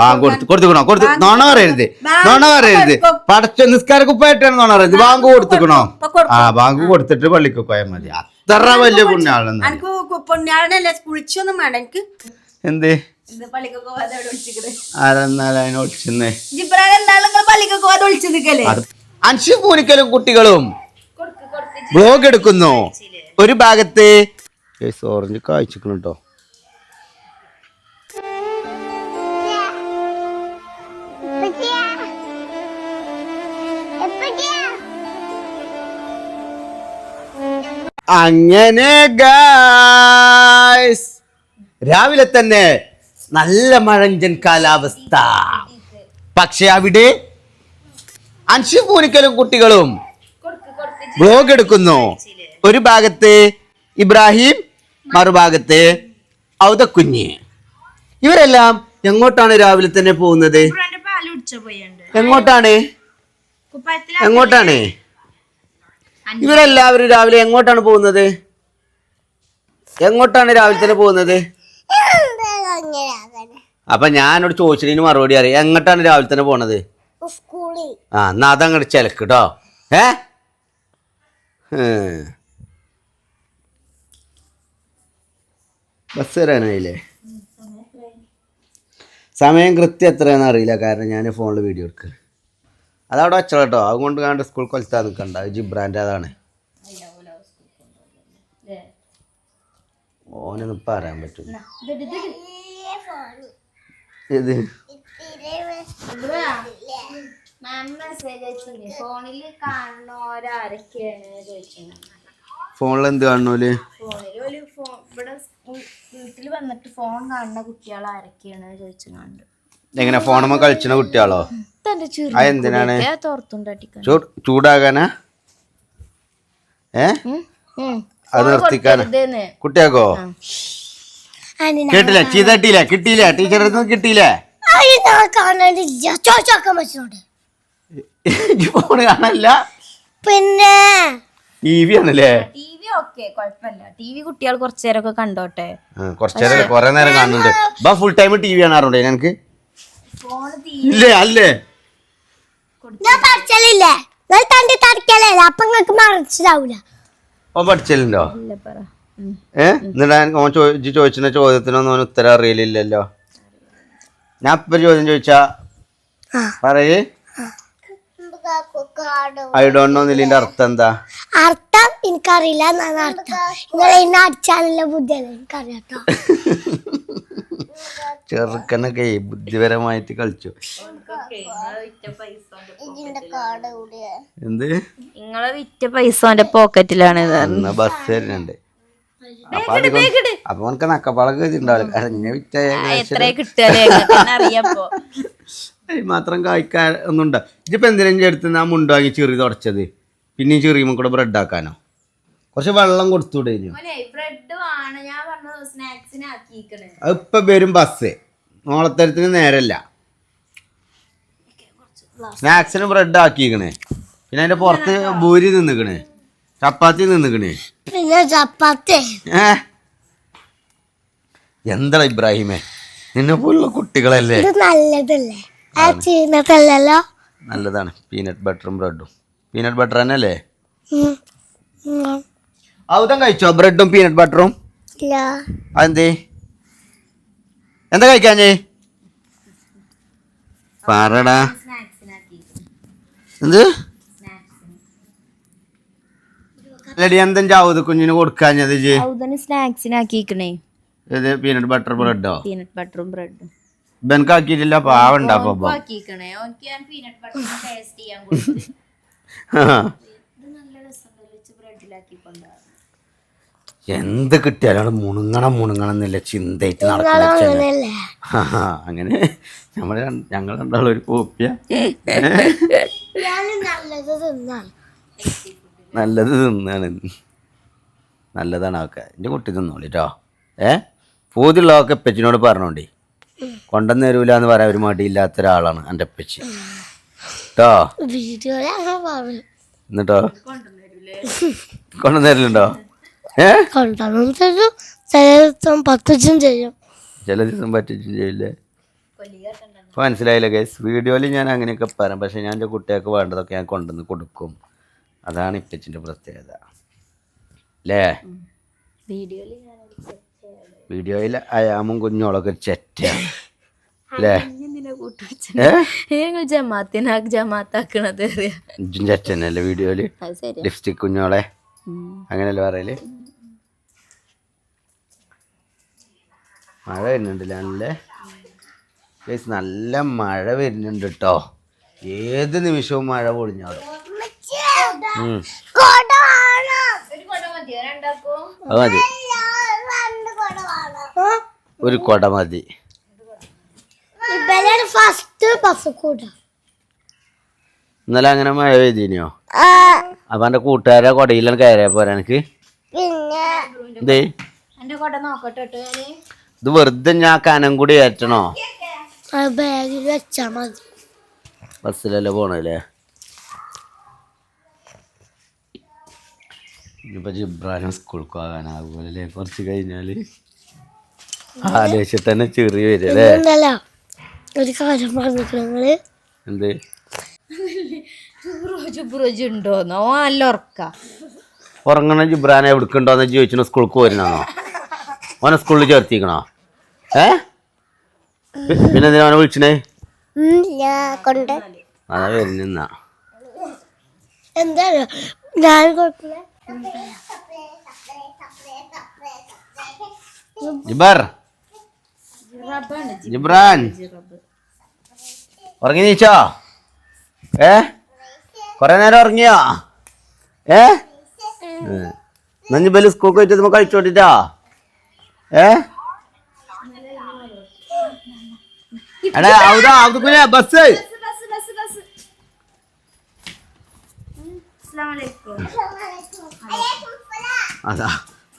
Bank കൊടുത്തു കൊടുത്തുക്കണോ? കൊടുത്തു. നോണ പറയരുത്. നോണ പറയരുത്. പടച്ച നിസ്കാര കുപ്പായിട്ടാണ് നോണ പറയുന്നത് ബാങ്ക് കൊടുത്തുക്കണോ? ആ ബാങ്ക് കൊടുത്തിട്ട് പള്ളിക്ക് പോയാൽ മതി. അത്ര വലിയ പുണ്യാളെന്ന് എനിക്ക് പൊന്നാടനല്ലേ കുളിച്ചൊന്നും വേണ്ട. എനിക്ക് എന്ത്? അൻഷു പൂനിക്കലും കുട്ടികളും ബ്ലോഗ് എടുക്കുന്നു. ഒരു ഭാഗത്ത് ഓറഞ്ച് കായ്ച്ചിക്കണം അങ്ങനെ ഗായ്സ് രാവിലെ തന്നെ നല്ല മഴഞ്ചൻ കാലാവസ്ഥ. പക്ഷെ അവിടെ അൻഷു പൂനിക്കലും കുട്ടികളും ബ്ലോഗ് എടുക്കുന്നു. ഒരു ഭാഗത്ത് ഇബ്രാഹിം മറുഭാഗത്ത് ഔതക്കുഞ്ഞ് ഇവരെല്ലാം എങ്ങോട്ടാണ് രാവിലെ തന്നെ പോകുന്നത്? എങ്ങോട്ടാണ്? എങ്ങോട്ടാണ്? ഇവരെല്ലാവരും രാവിലെ എങ്ങോട്ടാണ് പോകുന്നത്? എങ്ങോട്ടാണ് രാവിലെ തന്നെ പോകുന്നത്? അപ്പൊ ഞാനോട് ചോദിച്ചതിന് മറുപടി അറിയാം. എങ്ങോട്ടാണ് രാവിലെ തന്നെ പോണത്? ആ എന്നാ അതങ്ങോട്ട് ചിലക്ക് കേട്ടോ ഏ? ഹ്. ബസ് വരാനായില്ലേ? സമയം കൃത്യം എത്രയാണെന്ന് അറിയില്ല. കാരണം ഞാൻ ഫോണിൽ വീഡിയോ എടുക്കുക അതവിടെ വെച്ചോ കേട്ടോ അതുകൊണ്ട് കണ്ട് സ്കൂൾ കൊലത്താ നിൽക്കണ്ട ജിബ്രാന്റെ അതാണ് ഓനൊന്നും പറയാൻ പറ്റില്ല ഇത് ഫോണിൽ എന്ത് കാണണോൽ വീട്ടിൽ വന്നിട്ട് ഫോൺ കാണുന്ന കുട്ടികൾ ആരൊക്കെയാണ് ചോദിച്ചു എങ്ങനെ ഫോണുമ്പോ കളിച്ചണ കുട്ടികളോ? തന്റെ ചൂടാകാനാ? ഏ? അത് നിർത്തിക്കാനാ കുട്ടിയാക്കോ? കേട്ടില്ല ചീതട്ടിയില്ല കിട്ടിയില്ല ടീച്ചറിൽ കിട്ടിയില്ല. ഫോണ് കാണല്ല പിന്നെ? ടി വി ആണല്ലേ? ടി വി കുഴപ്പമില്ല. ടി കുട്ടികൾ കുറച്ചു നേരമൊക്കെ കണ്ടോട്ടെ. കുറച്ചേരം കൊറേ നേരം കാണുന്നുണ്ട്. ഫുൾ ടൈം ടി വി കാണാറുണ്ടോ തീ ഇല്ലേ അല്ലേ? ഞാൻ പഠിച്ചലില്ലേ? നിങ്ങൾ തണ്ടി തടിക്കലേ അപ്പൊ നിങ്ങക്ക് മനസ്സിലാവൂല. ഓ പഠിച്ചല്ലോ ഇല്ല പറ. ഉം. ഏ? എന്നിട്ട് ഓൻ ചോദിച്ചു ചോദിച്ച ചോദ്യത്തിനൊന്നും ഉത്തരം അറിയില്ലല്ലോ ഞാൻ ഇപ്പൊ ഒരു ചോദ്യം ചോദിച്ചാ പറയേ. ഐ ഡോണ്ട് നോ നിലിന്റെ അർത്ഥം എന്താ? അർത്ഥം എനിക്കറിയില്ല എന്നാണ് അർത്ഥം. നിങ്ങൾ എന്നെ അടിച്ചാനുള്ള ബുദ്ധിയാണ് എനിക്കറിയാട്ടോ ചെറുക്കനൊക്കെ ബുദ്ധിപരമായിട്ട് കളിച്ചു. എന്ത്? നിങ്ങളെ വിറ്റ പൈസ അവന്റെ പോക്കറ്റിലാണ് എന്നാ ബസ് വരുന്നുണ്ട് അപ്പൊ നമുക്ക് നക്കപ്പാളൊക്കെ വിറ്റ എത്ര മാത്രം കായ്ക്കാൻ ഒന്നും ഉണ്ടാ ഇതിപ്പോ എന്തിനും എടുത്ത് ആ മുണ്ടാക്കി ചെറി തുടച്ചത് പിന്നെയും ചെറിയുമ്പോൾ കൂടെ ബ്രെഡ് ആക്കാനോ? കുറച്ച് വെള്ളം കൊടുത്തൂടെ ഇനി ബ്രെഡ് ആണ് ഞാൻ പറഞ്ഞ അത് ഇപ്പൊ വരും ബസ് നോളത്തരത്തിന് നേരല്ല. സ്നാക്സിന് ബ്രെഡ് ആക്കിയിക്കണേ പിന്നെ അതിന്റെ പുറത്ത് ഭൂരി നിന്നിക്കണേ ചപ്പാത്തി നിന്നിക്കണേ പിന്നെ ചപ്പാത്തി. എന്താ ഇബ്രാഹിമേ? നിന്നെ പോലുള്ള കുട്ടികളല്ലേ? ഇത് നല്ലതല്ലേ? നല്ലതാണ്. പീനട്ട് ബട്ടറും ബ്രെഡും പീനട്ട് ബട്ടർ തന്നെ അല്ലേ. ഔതം കഴിച്ചോ? ബ്രെഡും പീനട്ട് ബട്ടറും അതെന്തേ? എന്താ കഴിക്കാഞ്ഞേ പറടാ. എന്ത്? അല്ലടി എന്തും ചാവത് കുഞ്ഞിന് കൊടുക്കാഞ്ഞത് ജി ഔതന് സ്നാക്സിന് ആക്കിയിരിക്കണേ ഇത് പീനട്ട് ബട്ടർ ബ്രെഡോ പീനട്ട് ബട്ടറും ബ്രെഡും ഇവനക്ക് ആക്കിയിട്ടില്ല പാവണ്ടാ എന്ത് കിട്ടിയാലും മുണുങ്ങണം മുണുങ്ങണം എന്നില്ല ചിന്തയിട്ട് നടക്കുന്ന അങ്ങനെ. നമ്മൾ ഞങ്ങൾ രണ്ടാളും ഒരു കോപ്പിയ നല്ലത് തിന്നാണ്. നല്ലത് നല്ലതാണ് ഒക്കെ എന്റെ കുട്ടി തിന്നോളി കേട്ടോ ഏ? പൂതിയുള്ളതൊക്കെ പെച്ചിനോട് പറഞ്ഞോണ്ടേ. കൊണ്ടുവന്ന് തരൂല എന്ന് പറയാൻ ഒരു മടിയില്ലാത്ത ഒരാളാണ് എന്റെ പെച്ചി കേട്ടോ എന്നിട്ടോ? കൊണ്ടുവന്ന് തരലുണ്ടോ? ഏ? കൊണ്ടുവന്നും തരും. ചില ദിവസം പത്തുച്ചും ചെയ്യും. ചില ദിവസം പറ്റിച്ചും ചെയ്യില്ലേ? കുഴപ്പമില്ല മനസ്സിലായില്ല ഗൈസ് വീഡിയോയിൽ ഞാൻ അങ്ങനെയൊക്കെ പറയാം. പക്ഷേ ഞാൻ എന്റെ കുട്ടികൾക്ക് വേണ്ടതൊക്കെ ഞാൻ കൊണ്ടുവന്ന് കൊടുക്കും. അതാണ് ഇപ്പച്ചിന്റെ പ്രത്യേകത. അല്ലേ വീഡിയോയിൽ വീഡിയോയിൽ അയാമും കുഞ്ഞോളൊക്കെ ഒരു ചെറ്റ അല്ലേ ജമാത്തിനാക്ക് ജമാത്താക്കണത് ചെറ്റനല്ലേ വീഡിയോയിൽ ലിപ്സ്റ്റിക് കുഞ്ഞോളെ അങ്ങനെയല്ലേ പറയൽ? മഴ വരുന്നുണ്ടല്ലേ ഗൈസ് നല്ല മഴ വരുന്നുണ്ട് കേട്ടോ ഏത് നിമിഷവും മഴ പൊളിഞ്ഞാടും മതി. ഒരു കൊട മതി. ഇന്നലെ അങ്ങനെ മഴ പെയ്തിനോ? അപ്പൊ എന്റെ കൂട്ടുകാരെ കൊടയിലാണ് കയറിയ പോരാ എനിക്ക്. ഇത് വെറുതെ ഞാൻ കനം കൂടി ഏറ്റണോ ബാഗിൽ വെച്ചാ മതി. ബസ്സിലല്ലേ പോണല്ലേ ഇനിയിപ്പോ ജിബ്രാനും സ്കൂൾക്ക് പോകാനാകുമല്ലേ കുറച്ച് കഴിഞ്ഞാൽ ആലോചിച്ച് തന്നെ ചെറി വരല്ലേ ഒരു കാര്യം എന്ത്? ബ്രോജ് ബ്രോജ് ഉണ്ടോന്നോ നല്ല ഉറക്ക. ഉറങ്ങണ ജിബ്രാനെ എവിടുക്കുണ്ടോന്ന് ചോദിച്ചു സ്കൂൾക്ക് പോരുന്നാണോ ഓനെ സ്കൂളിൽ ചേർത്തിക്കണോ? ഏ? പി- പിന്നെ എന്തിനാ അവനെ വിളിച്ചണേ? കൊണ്ട്. അതാ വരുന്ന എന്താ ഞാൻ കുഴപ്പമില്ല ജിബർ ജിബ്രാൻ. ഉറങ്ങി നീച്ചോ? ഏ? കൊറേ നേരം ഉറങ്ങിയോ? ഏ? നഞ്ഞു ബലി സ്കൂൾ പോയിട്ട് നമുക്ക് കഴിച്ചോട്ടിട്ടാ ഏ? എടാ ബസ്. ബസ് ബസ് ബസ് അതാ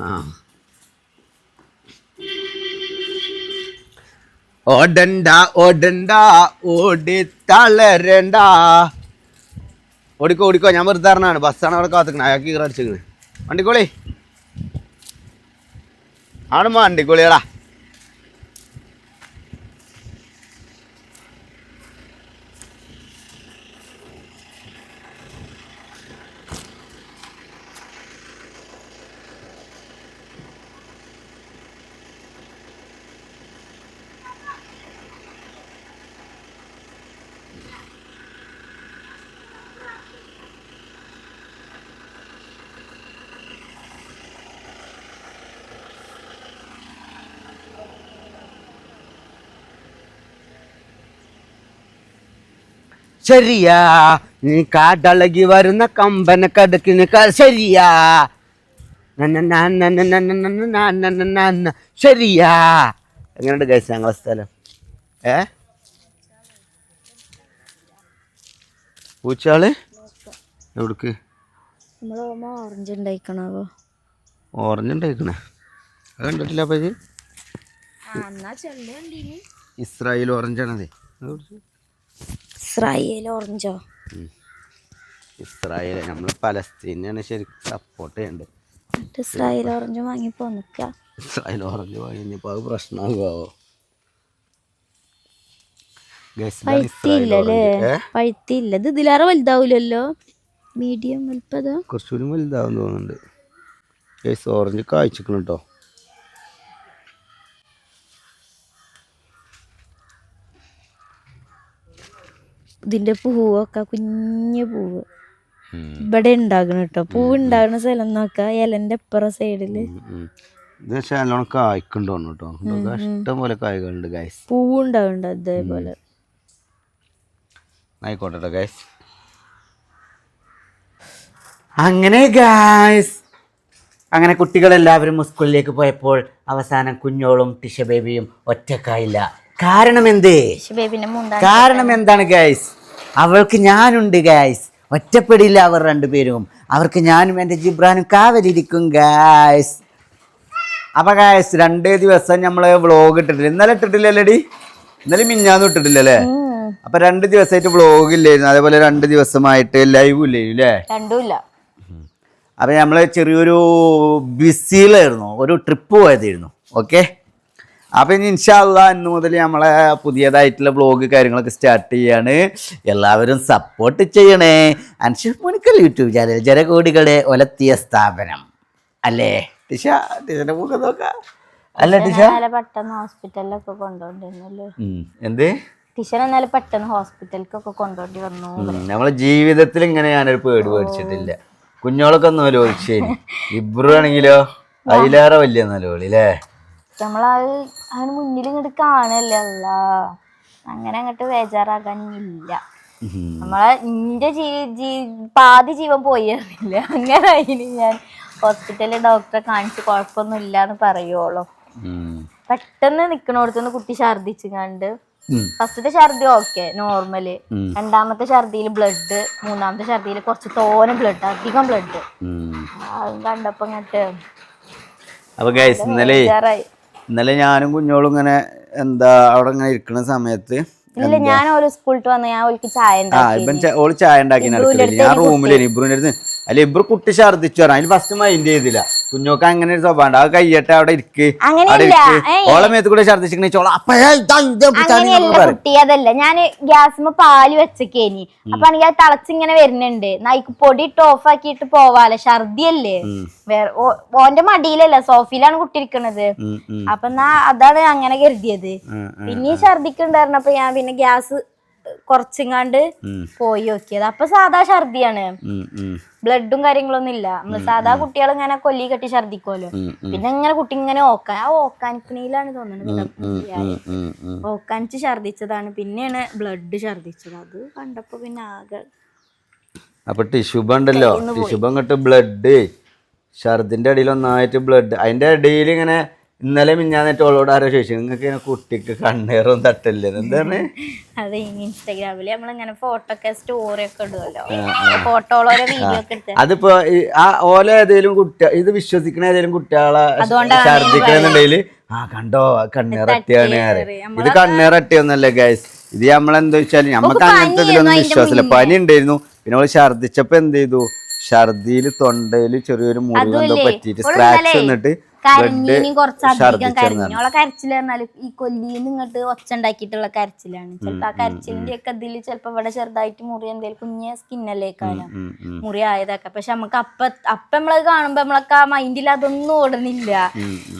ആ. ഓടണ്ട ഓടണ്ട ഓടി തളരണ്ട. ഓടിക്കോ ഓടിക്കോ ഞാൻ വെറുതെ അറിഞ്ഞാണ് ബസ്സാണ് അവിടെ കാത്തുക്കണേ. അയാൾക്ക് ഈറ അടിച്ചിക്കണ് വണ്ടിക്കോളി. ആണുമ്മ വണ്ടിക്കോളിയടാ. ശരിയാ നീ കാടളകി വരുന്ന കമ്പന കടക്കിന് ശരിയാ ശരിയാ എങ്ങനെയുണ്ട് കഴിച്ച ഞങ്ങളെ സ്ഥലം ഏ പൂച്ചാൾ എവിടക്ക് ഓറഞ്ച് ഉണ്ടായിക്കണോ ഓറഞ്ച് ഉണ്ടായിക്കണേ അത് കണ്ടിട്ടില്ല അപ്പൊ ഇത് ഇസ്രായേൽ ഓറഞ്ചാണത് ഇസ്രായേൽ ഓറഞ്ചോ? ഇസ്രായേൽ നമ്മൾ പലസ്തീനാണ് ശരിക്കും സപ്പോർട്ട് ചെയ്യേണ്ടത് എന്നിട്ട് ഇസ്രായേൽ ഓറഞ്ച് വാങ്ങി പോന്നിക്ക ഇസ്രായേൽ ഓറഞ്ച് വാങ്ങിയപ്പോൾ അത് പ്രശ്നമാകുമോ പഴുത്തില്ലല്ലേ? പഴുത്തില്ല. ഇത് ഇതിലേറെ വലുതാവൂലല്ലോ? മീഡിയം വലുപ്പതാ? കുറച്ചുകൂടി വലുതാവും തോന്നുന്നുണ്ട്. ഓറഞ്ച് കായ്ച്ചിക്കണം കേട്ടോ ഇതിന്റെ പൂവൊക്കെ കുഞ്ഞു പൂവ്. ഇവിടെ ഉണ്ടാകണം കേട്ടോ. പൂവ് ഉണ്ടാകുന്ന സ്ഥലം നോക്ക ഇലന്റെ അപ്പുറ സൈഡിൽ. ഇത് പക്ഷേ നല്ലോണം കായ്ക്കുണ്ടോന്നു കേട്ടോ. ഇതൊക്കെ ഇഷ്ടം പോലെ കായ്കളുണ്ട് ഗൈസ് പൂവ് ഉണ്ടാവുന്നുണ്ട് അതേപോലെ ആയിക്കോട്ടെ ഗൈസ് അങ്ങനെ ഗായ്സ് അങ്ങനെ കുട്ടികളെല്ലാവരും സ്കൂളിലേക്ക് പോയപ്പോൾ അവസാനം കുഞ്ഞോളും ടിഷ ബേബിയും ഒറ്റക്കായില്ല. കാരണം എന്തേ കാരണം എന്താണ് ഗൈസ് അവൾക്ക് ഞാനുണ്ട് ഗൈസ് ഒറ്റപ്പെടില്ല അവർ രണ്ടുപേരും. അവർക്ക് ഞാനും എന്റെ ജിബ്രാനും കാവലിരിക്കും ഗൈസ് അപ്പൊ ഗായ്സ് രണ്ടേ ദിവസം നമ്മൾ വ്ളോഗ് ഇട്ടിട്ടില്ല. ഇന്നലെ ഇട്ടിട്ടില്ലല്ലേടി? ഇന്നലെ മിഞ്ഞാന്ന് ഇട്ടിട്ടില്ലല്ലേ? അപ്പൊ രണ്ട് ദിവസമായിട്ട് വ്ളോഗ് ഇല്ലായിരുന്നു. അതേപോലെ രണ്ട് ദിവസമായിട്ട് ലൈവ് ഇല്ലായിരുന്നു അല്ലേ രണ്ടുമില്ല അപ്പം നമ്മൾ ചെറിയൊരു ബിസിയിലായിരുന്നു ഒരു ട്രിപ്പ് പോയതായിരുന്നു. ഓക്കെ അപ്പൊ ഇനി ഇൻഷാല്ല ഇന്ന് മുതൽ നമ്മളെ പുതിയതായിട്ടുള്ള ബ്ലോഗ് കാര്യങ്ങളൊക്കെ സ്റ്റാർട്ട് ചെയ്യാണ്. എല്ലാവരും സപ്പോർട്ട് ചെയ്യണേ. അൻഷഫ് മുനിക്കൽ യൂട്യൂബ് ചാനൽ ജനകോടികളെ ഒലത്തിയ സ്ഥാപനം. അല്ലേ? ടിഷ ടിഷന്റെ മുഖം നോക്കാം. അല്ല ടിഷ? പെട്ടെന്ന് ഹോസ്പിറ്റലിലൊക്കെ കൊണ്ടുപോണ്ടിരുന്നല്ലോ ഉം. എന്ത്? ടീച്ചർ എന്നാലും പെട്ടെന്ന് ഹോസ്പിറ്റലിലേക്കൊക്കെ കൊണ്ടുപോയി വന്നു. നമ്മളെ ജീവിതത്തിൽ ഇങ്ങനെ ഞാനൊരു പേടി പേടിച്ചിട്ടില്ല. കുഞ്ഞോളൊക്കെ ഒന്നും നോലോലിച്ചേനി ഇബ്രു ആണെങ്കിലോ? അതിലേറെ വലിയ നലോളി അല്ലേ? നമ്മളത് അതിന് മുന്നിൽ ഇങ്ങോട്ട് കാണല്ല അങ്ങനെ അങ്ങോട്ട് ബേജാറാകാനില്ല. നമ്മളെ എന്റെ ജീ ജീ പാതി ജീവൻ പോയി അറിയില്ല അങ്ങനെ അതിന് ഞാൻ ഹോസ്പിറ്റലിൽ ഡോക്ടറെ കാണിച്ച് കുഴപ്പമൊന്നും ഇല്ല എന്ന് പറയുള്ളൂ പെട്ടെന്ന് നിക്കണോടത്തുനിന്ന് കുട്ടി ഛർദിച്ചു കണ്ട് ഫസ്റ്റത്തെ ഛർദി ഓക്കെ നോർമൽ രണ്ടാമത്തെ ഛർദിയിൽ ബ്ലഡ് മൂന്നാമത്തെ ഛർദിയിൽ കുറച്ച് തോനെ ബ്ലഡ് അധികം ബ്ലഡ് അത് കണ്ടപ്പോ ഇങ്ങോട്ട് അപ്പൊ ഇന്നലെ ഇന്നലെ ഞാനും കുഞ്ഞോളും ഇങ്ങനെ എന്താ അവിടെ ഇങ്ങനെ ഇരിക്കുന്ന സമയത്ത് ഇല്ല ഞാൻ ഒരു സ്കൂളിട്ട് വന്ന ഞാൻ ഓൾക്ക് ചായ ആ ഓൾ ചായ ഉണ്ടാക്കി ഞാൻ റൂമിലേനി ഇബ്രുവിന്റെ അടുത്ത് അല്ല ഇബ്രു കുട്ടി ഛർദിച്ചു പറഞ്ഞു. അതിന് ഫസ്റ്റ് മൈൻഡ് ചെയ്തില്ല. കുഞ്ഞോക്ക് അങ്ങനെ ഒരു സ്വഭാവം ആ കയ്യട്ടെ അവിടെ ഇരിക്ക്. അവിടെ അങ്ങനെയല്ല. ഇരിക്ക്. ഓളെ മേത്ത് കൂടെ പറയും. ഞാൻ ഗ്യാസിന് പാൽ വെച്ചേക്കേനി. അപ്പൊ ആണെങ്കിൽ അത് തിളച്ചിങ്ങനെ വരുന്നുണ്ട്. നൈക്ക് പൊടി ഇട്ട് ഓഫ് ആക്കിയിട്ട് പോവാലോ. ഛർദിയല്ലേ? വേറെ ഓന്റെ മടിയിലല്ല. സോഫയിലാണ് കുട്ടി ഇരിക്കണത്. ഉം, ഉം, അപ്പൊ എന്നാ അതാണ് അങ്ങനെ കരുതിയത്. പിന്നെ ഛർദിക്കുണ്ടായിരുന്നപ്പോ ഞാൻ പിന്നെ ഗ്യാസ് കുറച്ചിങ്ങാണ്ട് പോയി നോക്കിയത്. അപ്പൊ സാധാ ഛർദിയാണ്. ബ്ലഡും കാര്യങ്ങളൊന്നും ഇല്ല. നമ്മൾ സാധാ കുട്ടികൾ ഇങ്ങനെ കൊല്ലി കെട്ടി ഛർദിക്കുമല്ലോ പിന്നെ ഇങ്ങനെ കുട്ടി ഇങ്ങനെ ഓക്കാൻ ആ ഓക്കാനിക്കണിയിലാണ് തോന്നുന്നത്. ഓക്കാനിച്ച് ഛർദിച്ചതാണ്. പിന്നെയാണ് ബ്ലഡ് ഛർദിച്ചത്. അത് കണ്ടപ്പോ പിന്നെ ആകെ അപ്പൊ ടിഷ്യൂബ ഉണ്ടല്ലോ ടിഷ്യൂബ അങ്ങോട്ട് ബ്ലഡ്. ഛർദിന്റെ അടിയിൽ ഒന്നായിട്ട് ബ്ലഡ്. അതിന്റെ ഇടയിൽ ഇങ്ങനെ ഇന്നലെ മിഞ്ഞാന്നിട്ട് ഓളോട് ആരോ ചോദിച്ചു നിങ്ങൾക്ക് ഇങ്ങനെ കുട്ടിക്ക് കണ്ണേറും തട്ടില്ലേ? എന്താണ്? ഇൻസ്റ്റാഗ്രാമിൽ ഇൻസ്റ്റാഗ്രാമിൽ നമ്മളിങ്ങനെ ഫോട്ടോ ഒക്കെ സ്റ്റോറി ഒക്കെ ഇടുമല്ലോ ഫോട്ടോ വീഡിയോ ഒക്കെ അതിപ്പോ ആ ഓല ഏതെങ്കിലും കുട്ടി ഇത് വിശ്വസിക്കണ ഏതെങ്കിലും കുട്ടികളെ അതുകൊണ്ടാണ് ആ കണ്ടോ കണ്ണേറട്ടിയാണ് ഇത് കണ്ണേറട്ടിയൊന്നല്ലേ ഗൈസ് ഇത് നമ്മളെന്താ വെച്ചാൽ നമ്മക്ക് അങ്ങനത്തെ ഇതിലൊന്നും വിശ്വാസമില്ല. പനി ഉണ്ടായിരുന്നു. പിന്നെ അവൾ ഛർദിച്ചപ്പോ എന്ത് ചെയ്തു? ഛർദിയിൽ തൊണ്ടയിൽ ചെറിയൊരു മുറിവ് എന്തോ പറ്റിയിട്ട് സ്ക്രാച്ച് വന്നിട്ട് കരഞ്ഞീനും കുറച്ചധികം കരഞ്ഞു ഓളെ കരച്ചിൽ പറഞ്ഞാൽ ഈ കൊല്ലിന്ന് ഇങ്ങോട്ട് ഒച്ച ഉണ്ടാക്കിയിട്ടുള്ള കരച്ചിലാണ് ചിലപ്പോ ആ കരച്ചിലിന്റെ ഒക്കെ ഇതിൽ ചിലപ്പോ ഇവിടെ ചെറുതായിട്ട് മുറി എന്തെങ്കിലും കുഞ്ഞ സ്കിന്നല്ലേ കാലം ഉം, ഉം, മുറി ആയതൊക്കെ. പക്ഷെ നമുക്ക് അപ്പ അപ്പ നമ്മളത് കാണുമ്പോ നമ്മളൊക്കെ ആ മൈൻഡിൽ അതൊന്നും ഓടുന്നില്ല.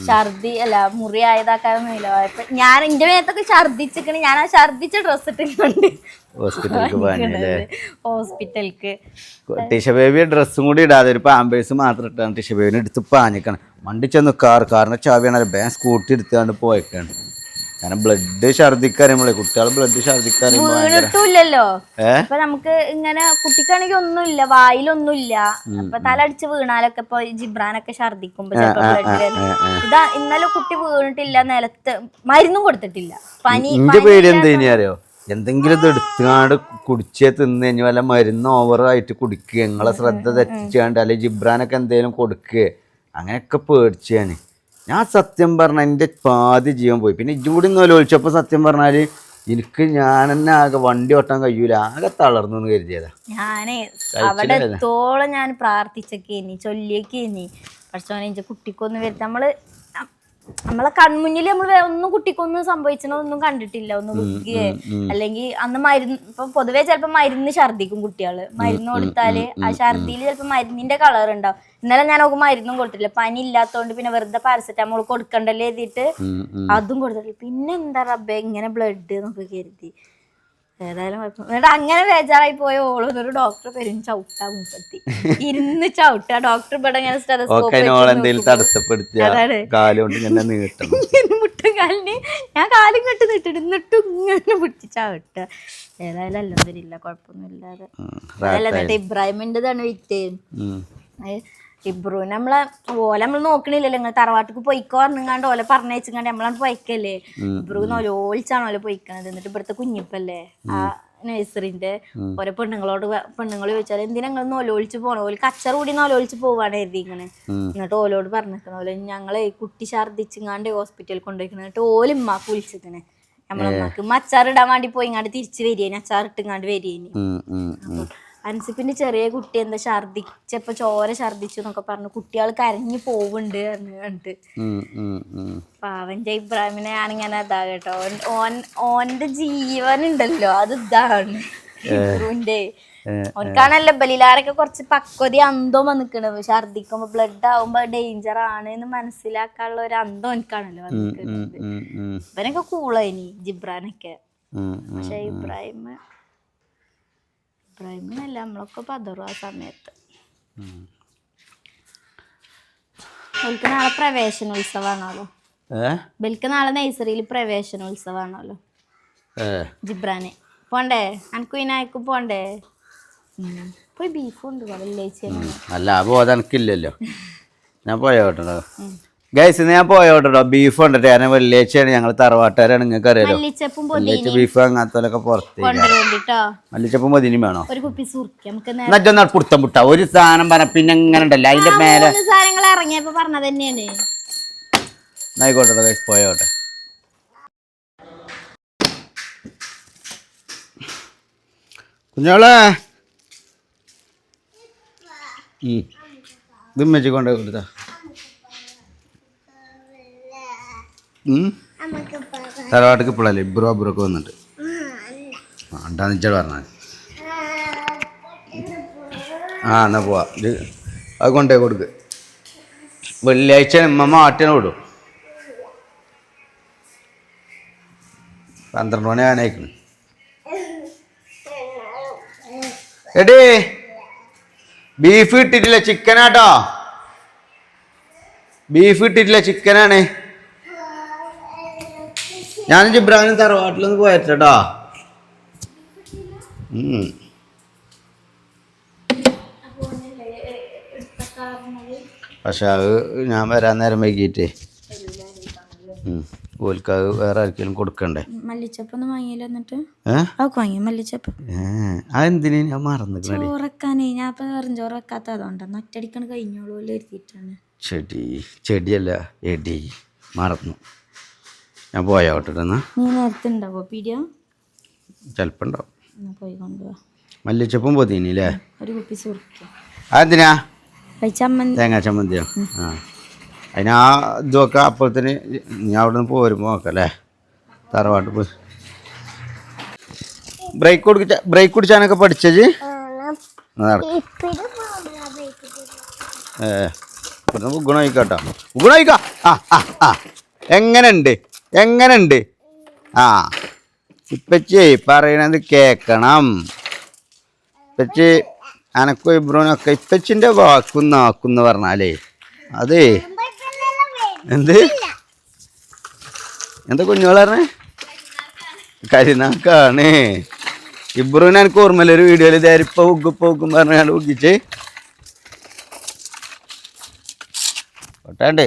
ഛർദി അല്ല മുറി ആയതാക്കാനൊന്നുമില്ല അപ്പൊ ഞാൻ എന്റെ മേത്തൊക്കെ ഛർദിച്ചിക്കണ് ഞാൻ ആ ഛർദിച്ച ഡ്രസ്സ് ഇട്ടിട്ടുണ്ട്. ഹോസ്പിറ്റലിലേക്ക് പോകാനല്ലേ? ഹോസ്പിറ്റലിക്ക് ടിഷ ബേബി ഡ്രസ്സും കൂടി ഇടാതെ ഒരു പാമ്പേഴ്സ് മാത്രം ഇട്ടാണ് ടിഷ ബേബിനെ എടുത്ത് പാഞ്ഞിക്കണം വണ്ടി ചെന്ന് കാർ കാറിന്റെ ചാവിയാണ് ബാൻ സ്കൂട്ടി എടുത്താണ്ട് പോയേക്കാണ്. കാരണം ബ്ലഡ് ഛർദിക്കറിയുമ്പോഴേ കുട്ടികൾ ബ്ലഡ് ഛർദിക്കാറിയുമ്പോഴല്ലോ വീണിട്ടില്ലല്ലോ അപ്പൊ നമുക്ക് ഇങ്ങനെ കുട്ടിക്കാണെങ്കിൽ ഒന്നുമില്ല വായിലൊന്നുമില്ല. അപ്പൊ തലടിച്ച് വീണാലൊക്കെ ഇപ്പൊ ജിബ്രാനൊക്കെ ഛർദിക്കുമ്പോ ഇതാ ഇന്നലെ കുട്ടി വീണിട്ടില്ല നിലത്ത് മരുന്നും കൊടുത്തിട്ടില്ല. പനി പേര് പേടി എന്താ അറിയോ? എന്തെങ്കിലും ഇത് എടുത്തുകാണ്ട് കുടിച്ചേ തിന്ന് കഴിഞ്ഞ് വല്ല മരുന്ന് ഓവറായിട്ട് കുടിക്കുക നിങ്ങളെ ശ്രദ്ധ തെറ്റിച്ചാണ്ട് അല്ലെങ്കിൽ ജിബ്രാനൊക്കെ എന്തെങ്കിലും കൊടുക്കുക അങ്ങനെയൊക്കെ പേടിച്ചാണ്. ഞാൻ സത്യം പറഞ്ഞ എന്റെ പാതി ജീവൻ പോയി. പിന്നെ ഇജൂടി നോലോലിച്ചപ്പോൾ സത്യം പറഞ്ഞാൽ എനിക്ക് ഞാൻ തന്നെ ആകെ വണ്ടി ഓട്ടാൻ കഴിയൂല ആകെ തളർന്നു എന്ന് കരുതിയതാ. ഞാനേ അവിടെ എത്തോളം ഞാൻ പ്രാർത്ഥിച്ചൊക്കെ ചൊല്ലിയൊക്കെ പക്ഷേ കുട്ടിക്കൊന്നും വരും നമ്മൾ നമ്മളെ കൺമുന്നിൽ നമ്മൾ ഒന്നും കുട്ടിക്കൊന്നും സംഭവിച്ചതൊന്നും കണ്ടിട്ടില്ല. ഒന്ന് വിൽക്കുകയെ അല്ലെങ്കിൽ അന്ന് മരുന്ന് ഇപ്പൊ പൊതുവേ ചിലപ്പോ മരുന്ന് ഛർദിക്കും കുട്ടികൾ. മരുന്ന് കൊടുത്താൽ ആ ഛർദിയിൽ ചിലപ്പോ മരുന്നിന്റെ കളർ ഉണ്ടാവും. ഇന്നലെ ഞാൻ അവർക്ക് മരുന്നും കൊടുത്തില്ല പനി ഇല്ലാത്തതുകൊണ്ട് പിന്നെ വെറുതെ പാരസെറ്റാമോൾ കൊടുക്കണ്ടല്ലേ എഴുതിയിട്ട്. അതും കൊടുത്തിട്ടില്ല. പിന്നെ എന്താ റബ്ബെ ഇങ്ങനെ ബ്ലഡ് നമുക്ക് കരുതി. ഏതായാലും കുഴപ്പം. എന്നിട്ട് അങ്ങനെ ബേജാറായി പോയ ഓളൊന്നൊരു ഡോക്ടർ പെരും ചവിട്ടാ മുപ്പത്തി. ഇരുന്ന് ചവിട്ടാ. ഡോക്ടർ ഇവിടെ ഇങ്ങനെ സ്റ്റെതസ്കോപ്പ് കാലിന് ഞാൻ കാലും കെട്ടി നിട്ടിട്ട് എന്നിട്ടും ഇങ്ങനെ പിടിച്ച് ചവിട്ട. ഏതായാലും അല്ലെന്നില്ല കുഴപ്പമൊന്നുമില്ലാതെ. അതല്ല എന്നിട്ട് ഇബ്രാഹിമിന്റെ തന്നെ വിറ്റ് ഇബ്രു നമ്മളെ ഓല നമ്മൾ നോക്കണില്ലല്ലോ. നിങ്ങൾ തറവാട്ടിക്ക് പൊയ്ക്കോ പറഞ്ഞാണ്ട് ഓല പറഞ്ഞയച്ചാണ്ട് നമ്മളാണ് പൊയ്ക്കല്ലേ? ഇബ്രു ഓലിച്ചാണ് ഓല പൊയ്ക്കണത്. എന്നിട്ട് ഇവിടുത്തെ കുഞ്ഞിപ്പല്ലേ? ആ നഴ്സറിന്റെ ഓരോ പെണ്ണുങ്ങളോട് പെണ്ണുങ്ങൾ ചോദിച്ചാൽ എന്തിനാ നിങ്ങൾ നോലോളിച്ച് പോണോ? ഓൽ കച്ചറ കൂടി നോലോളിച്ച് പോവാണ് എഴുതി ഇങ്ങനെ എന്നിട്ട് ഓലോട് പറഞ്ഞിരിക്കണ ഓൽ ഞങ്ങളെ കുട്ടി ഛർദിച്ചിങ്ങാണ്ട് ഹോസ്പിറ്റലിൽ കൊണ്ടുപോയിക്കണ എന്നിട്ട് ഓൽ ഉമ്മാക്ക് വിളിച്ചിക്കണേ. നമ്മളെ ഉമ്മാക്ക് അച്ചാർ ഇടാൻ വേണ്ടി പോയിങ്ങാണ്ട് തിരിച്ചു വരികയാണ് വരികേനി അച്ചാർ ഇട്ടിങ്ങാണ്ട് വരികേനി അൻസിപ്പിന്റെ ചെറിയ കുട്ടി എന്താ ഛർദിച്ചപ്പോ ചോര ഛർദിച്ചു എന്നൊക്കെ പറഞ്ഞു. കുട്ടികൾ കരഞ്ഞു പോവുണ്ട് ഉം. പാവന്റെ ഇബ്രാഹിമിനെ ഞാനിങ്ങനെ ഇതാ കേട്ടോ. ഓൻ- ജീവൻ ഉണ്ടല്ലോ അത് ഇതാണ്. ഇബ്രുവിന്റെ ഓൻക്കാണല്ലോ ബലിലാരൊക്കെ കുറച്ച് പക്വതി അന്തം വന്നിക്കണത് ഛർദിക്കുമ്പോ ബ്ലഡ് ആവുമ്പോ ഡേഞ്ചർ ആണ് എന്ന് മനസ്സിലാക്കാനുള്ള ഒരു അന്തം എനിക്കാണല്ലോ ഉം, വന്നിക്കണത്. അവനൊക്കെ ഇവനൊക്കെ കൂളായിനി ജിബ്രാനൊക്കെ. പക്ഷെ ഇബ്രാഹിം ഇബ്രാഹിമിനല്ല നമ്മളൊക്കെ പതറും ആ സമയത്ത്. ബൽക്ക് നാളെ പ്രവേശനോത്സവമാണല്ലോ ബൽക്ക് നാളെ നഴ്സറിയിൽ പ്രവേശനോത്സവമാണല്ലോ ജിബ്രാനെ. പോണ്ടേ? അനക്ക് ഇതിനായിക്കും പോണ്ടേ. പോയി ബീഫ് കൊണ്ട് വെള്ളിയാഴ്ച അല്ല അപ്പോൾ അതനക്കില്ലല്ലോ ഞാൻ പോയോട്ടോ ഗൈസ് ഞാൻ പോയോട്ടോ ബീഫ് കൊണ്ടിട്ട് ഞാൻ വെള്ളിയാഴ്ചയാണ്. ഞങ്ങൾ തറവാട്ടുകാരാണ്. നിങ്ങൾക്ക് അറിയാലോ? വെള്ളിയാഴ്ച ബീഫ് അങ്ങനത്തെ പുറത്തേക്ക്. കൊണ്ടുവരണ്ടിട്ടോ. മല്ലിച്ചപ്പും പൊതിനും വേണോ? എന്നിട്ടൊന്നാ പുടുത്തം പുട്ട ഒരു സാധനം പറഞ്ഞ പിന്നെ ഇങ്ങനെ ഉണ്ടല്ലോ. അതിന്റെ മേലെ ആയിക്കോട്ടെ ഗൈസ് പോയോട്ടെ കുഞ്ഞോളെ. ഇത് മെച്ചിക്കൊണ്ട് കൊണ്ടേ കൊടുത്ത നമുക്ക് പോകാം. തറവാട്ടിക്ക് ഇപ്പോഴല്ലേ ഇബ്രോ അബ്രോക്ക് വന്നിട്ട്. ആ ഉണ്ടാന്ന് ഇച്ചട് പറഞ്ഞാൽ ആ എന്നാ പോവാ. ഇത് അത് കൊണ്ടേ കൊടുക്ക്. വെള്ളിയാഴ്ച ഉമ്മ ആട്ടിനെ വിടും. പന്ത്രണ്ട് മണി ആനയിക്കണ് എടേ ബീഫ് ഇട്ടിട്ടില്ല ചിക്കനാട്ടോ. ബീഫ് ഇട്ടിട്ടില്ല ചിക്കനാണ്. ഞാൻ ജിബ്രാഹിം തറവാട്ടിലൊന്ന് പോയറ്റാ പക്ഷെ അത് ഞാൻ വരാൻ നേരം വൈകിട്ടേ. ഓൽക്ക് അത് വേറെ ആർക്കെങ്കിലും കൊടുക്കണ്ടേ? മല്ലിച്ചപ്പൊന്നും വാങ്ങിയില്ല എന്നിട്ട്? അവക്ക് വാങ്ങിയ മല്ലിച്ചപ്പ്? അതെന്തിനു? ഞാൻ മറന്നു ചോറക്കാനേ ഞാൻ ഇപ്പൊ വെറും ചോറ് വെക്കാത്ത അതുകൊണ്ടാണ് ഒറ്റടിക്കണ് കഴിഞ്ഞോളൂ എഴുതിയിട്ടാണ് ചെടി ചെടിയല്ല എടി. മറന്നു. ഞാൻ എന്നാ നീ നേരത്തെ ഉണ്ടാവോ പീടിയ? ചിലപ്പോൾ ഉണ്ടാവും എന്നാ പോയി കൊണ്ടുപോവാ മല്ലിച്ചപ്പും പൊതിനില്ലേ ഒരു കുപ്പി സുറുക്കി അതെന്തിനാ? കഴിച്ചമ്മന്തി തേങ്ങാ ചമ്മന്തിയോ? ആ. അതിന് ആ ഇതൊക്കെ അപ്പോഴത്തേന് ഞാൻ അവിടെ നിന്ന് പോരുമ്പോൾ നോക്കാം അല്ലേ തറവാട്ട് പോയി. ബ്രേക്ക് കുടിച്ച ബ്രേക്ക് കുടിച്ചാനൊക്കെ പഠിച്ചത്. ഏ ഇവിടുന്ന് ഗുണമായിക്കോട്ടോ ഗുണമായിക്കോ ആ ആ ആ. എങ്ങനെയുണ്ട്? എങ്ങനെയുണ്ട്? ആ. ഇപ്പച്ചി പറയണത് കേക്കണം. ഇപ്പച്ചി അനക്കും ഇബ്രോനൊക്കെ ഇപ്പച്ചിന്റെ വാക്കും നാക്കും പറഞ്ഞാലേ അതേ. എന്ത്? എന്താ കുഞ്ഞോളെ പറഞ്ഞേ? കരിനാക്കാണ്. ഇബ്രുവിന് എനിക്ക് ഓർമ്മയില്ല ഒരു വീഡിയോയിൽ ധരിപ്പ ഉഗ്ഗുപ്പ ഉഗ്ഗും പറഞ്ഞാണ്ട് ഉഗ്ഗിച്ച് ഒട്ടാണ്ട്.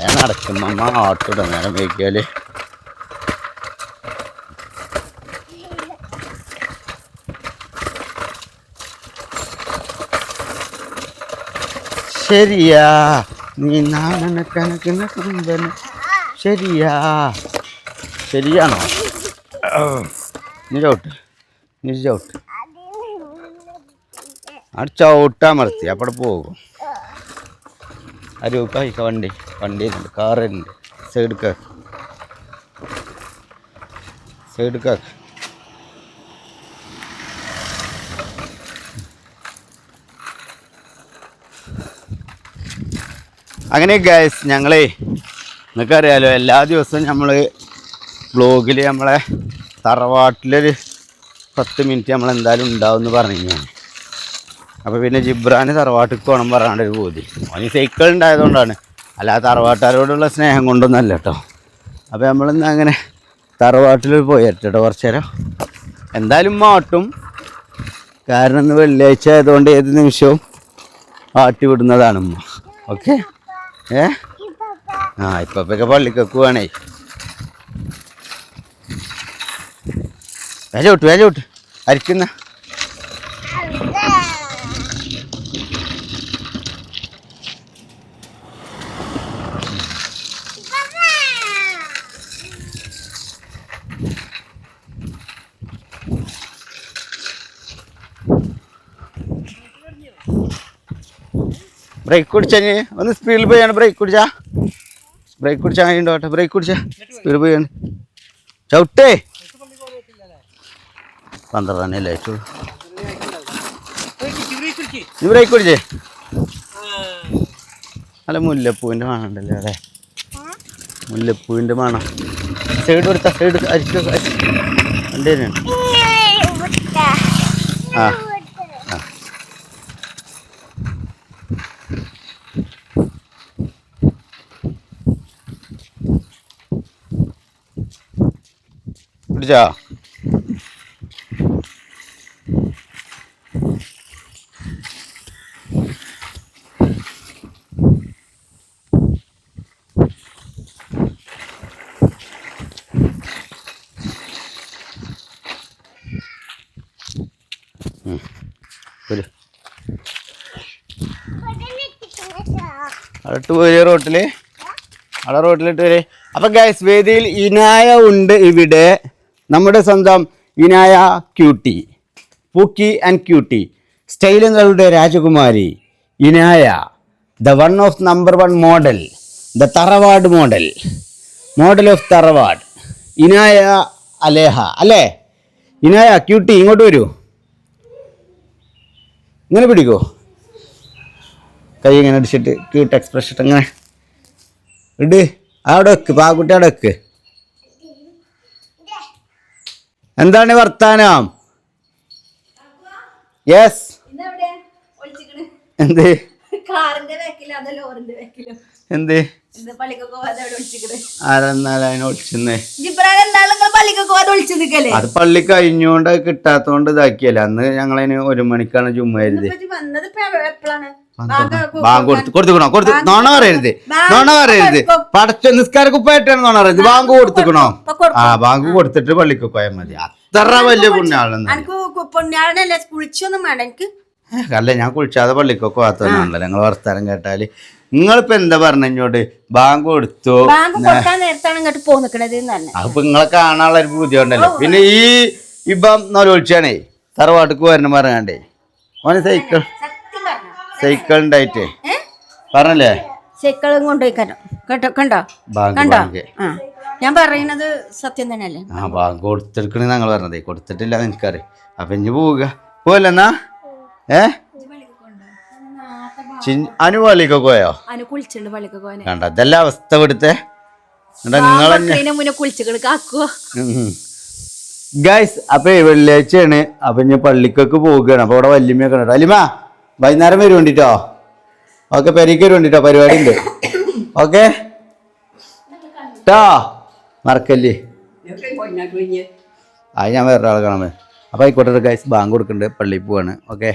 ഞാൻ നടക്കും. അമ്മ ഓട്ടോട നേരം വയ്ക്കാൽ ശരിയാ. നീ നാണന കണക്കിന കുന്തന. ശരിയാ. ശരിയാണോ? നീ ചവിട്ട് നീ ചവിട്ട് അവിടെ ചവിട്ടാൻ അപ്പോൾ പോകും. അരൂക്ക ഇക്ക വണ്ടി. വണ്ടി ഉണ്ട് കാറുണ്ട് സൈഡ് കാക്ക് സൈഡ് കാക്ക് അങ്ങനെ ഗൈസ് ഞങ്ങളേ നിങ്ങൾക്കറിയാലോ എല്ലാ ദിവസവും നമ്മൾ ബ്ലോഗിൽ നമ്മളെ തറവാട്ടിലൊരു പത്ത് മിനിറ്റ് നമ്മൾ എന്തായാലും ഉണ്ടാവും എന്ന് പറഞ്ഞു അപ്പോൾ പിന്നെ ജിബ്രാന് തറവാട്ടിൽ പോകണം പറയാണ്ട് ഒരു ബോധി അവന് സൈക്കിൾ ഉണ്ടായതുകൊണ്ടാണ് അല്ലാതെ തറവാട്ടുകാരോടുള്ള സ്നേഹം കൊണ്ടൊന്നല്ല കേട്ടോ. അപ്പോൾ നമ്മളിന്ന് അങ്ങനെ തറവാട്ടിൽ പോയി കേട്ടോ കുറച്ച് നേരം. എന്തായാലും മാട്ടും. കാരണം ഇന്ന് വെള്ളിയാഴ്ച ആയതുകൊണ്ട് ഏത് നിമിഷവും ആട്ടി വിടുന്നതാണ് ഉമ്മ. ഓക്കെ? ഏ? ആ ഇപ്പൊക്കെ പള്ളിക്കൊക്കെ വേണേ വേല വിട്ട് വേല വിട്ട് അരിക്കുന്ന ബ്രേക്ക് കുടിച്ചാ നീ ഒന്ന് സ്പീഡിൽ പോയാണ്. ബ്രേക്ക് കുടിച്ചാ. ബ്രേക്ക് കുടിച്ചാൽ അങ്ങനെ ഉണ്ടോട്ടെ ബ്രേക്ക് കുടിച്ചാ. സ്പീഡിൽ പോയാണ്. ചവിട്ടേ. പന്ത്രണ്ട് അല്ലേ ആയിട്ടുള്ളൂ നീ ബ്രേക്ക് കുടിച്ചേ. അല്ല മുല്ലപ്പൂവിന്റെ മണം ഉണ്ടല്ലേ അതെ. മുല്ലപ്പൂവിന്റെ മണം. സൈഡ് കൊടുത്ത സൈഡ് അരിച്ചു അരിച്ചു. ആ. പിടിച്ചോ? ഇട്ട് പോയി റോട്ടിൽ. അവിടെ റോട്ടിലിട്ട് വരെ അപ്പൊ ഗൈസ് വേദിയിൽ ഇനായ ഉണ്ട് ഇവിടെ. നമ്മുടെ സ്വന്തം Inaya cutie pookie and cutie സ്റ്റൈലുകളുടെ രാജകുമാരി Inaya the one of number one model the tharavad model model of tharavad Inaya Aleha അല്ലേ? ഇനായ ക്യൂട്ടി ഇങ്ങോട്ട് വരൂ. ഇങ്ങനെ പിടിക്കോ. കൈ ഇങ്ങനെ അടിച്ചിട്ട് ക്യൂട്ട് എക്സ്പ്രഷൻ ഇട്ട് ഇട്. അവിടെ വെക്ക് പാകുട്ടി അവിടെ വെക്ക് എന്താണ് വർത്താനം യെസ് ഇന്നെവിടെ ഒളിച്ചിക്കണ് എന്ത് കാറിന്റെ ബാക്കിലോ അതോ ലോറിന്റെ ബാക്കിലോ എന്ത് ഇത് പള്ളിക്കൊക്കെ പോകാതെ അവിടെ ഒളിച്ചിക്കണ് ആരെന്നാലും അതിനെ ഒളിച്ചെന്നേ ജിബ്രാൻ എന്താണ് നിങ്ങൾ വർത്താനം? യെസ് എന്ത്? എന്ത്? അത് പള്ളി കഴിഞ്ഞോണ്ട് കിട്ടാത്തോണ്ട് ഇതാക്കിയല്ലേ. അന്ന് ഞങ്ങളതിന് ഒരു മണിക്കാണ് ചുമ്മാ ബാങ്ക് കൊടുത്ത് കൊടുത്തുക്കണോ കൊടുത്ത് നോണ പറയരുത്. നോണ പറയരുത്. പടച്ച നിസ്കാര കുപ്പായിട്ടാണ് നോണ പറയുന്നത് ബാങ്ക് കൊടുത്തുക്കണോ? ആ ബാങ്ക് കൊടുത്തിട്ട് പള്ളിക്ക് പോയാൽ മതി. അത്ര വലിയ പുണ്യാളെന്ന് പൊന്നാടനല്ലേ കുളിച്ചൊന്നും വേണ്ട. എനിക്ക് അല്ല ഞാൻ കുളിച്ചാതെ പള്ളിക്കൊക്കെ പോകാത്തതാണല്ലോ നിങ്ങൾ വർത്താനം കേട്ടാൽ. നിങ്ങളിപ്പോ എന്താ പറഞ്ഞോട് ബാങ്ക് കൊടുത്തു? അപ്പൊ നിങ്ങളെ കാണാനുള്ള ഒരു ബുദ്ധി ഉണ്ടല്ലോ പിന്നെ ഈ ഇപ്പം നൊലൊളിച്ചാണേ തറവാട്ടിക്ക് വരണം പറഞ്ഞാണ്ടേ. ഓനെ സൈക്കിൾ സത്യം ഐറ്റ് പറഞ്ഞല്ലേ? സൈക്കിളും കൊണ്ടുപോയിക്കാരോ കേട്ടോ കണ്ടോ? കണ്ടോ? ആ. ഞാൻ പറയുന്നത് സത്യം തന്നെയല്ലേ? ആ ബാങ്ക് കൊടുത്തെടുക്കണേ ഞങ്ങൾ പറഞ്ഞതേ. കൊടുത്തിട്ടില്ല എനിക്കറിയാം അപ്പൊ ഇഞ്ഞു പോവുക. പോവല്ലെന്നാ ഏ? അനു പള്ളിക്കൊക്കെ പോയോ? അതിന് കുളിച്ചിട്ടുണ്ട് പള്ളിക്കൊക്കെ പോകാൻ. കണ്ട? ഇതെല്ലാം അവസ്ഥ ഇവിടുത്തെ. ഗൈസ് അപ്പൊ വെള്ളിയാഴ്ചയാണ്. അപ്പൊ ഞാൻ പള്ളിക്കൊക്കെ പോവുകയാണ്. അപ്പൊ ഇവിടെ വല്യമ്മയൊക്കെ ഉണ്ട് വൈകുന്നേരം വരും വേണ്ടിട്ടോ ഓക്കെ പെരയ്ക്ക് വരും വേണ്ടിട്ടോ പരിപാടി ഉണ്ട് ഓക്കെ? ട്ടോ മറക്കല്ലേ? അത് ഞാൻ വേറൊരാളെ കാണാൻ അപ്പൊ ആയിക്കോട്ടെ ഗൈസ് ബാങ്ക് കൊടുക്കുന്നുണ്ട് പള്ളിയിൽ പോവാണ്. ഓക്കെ?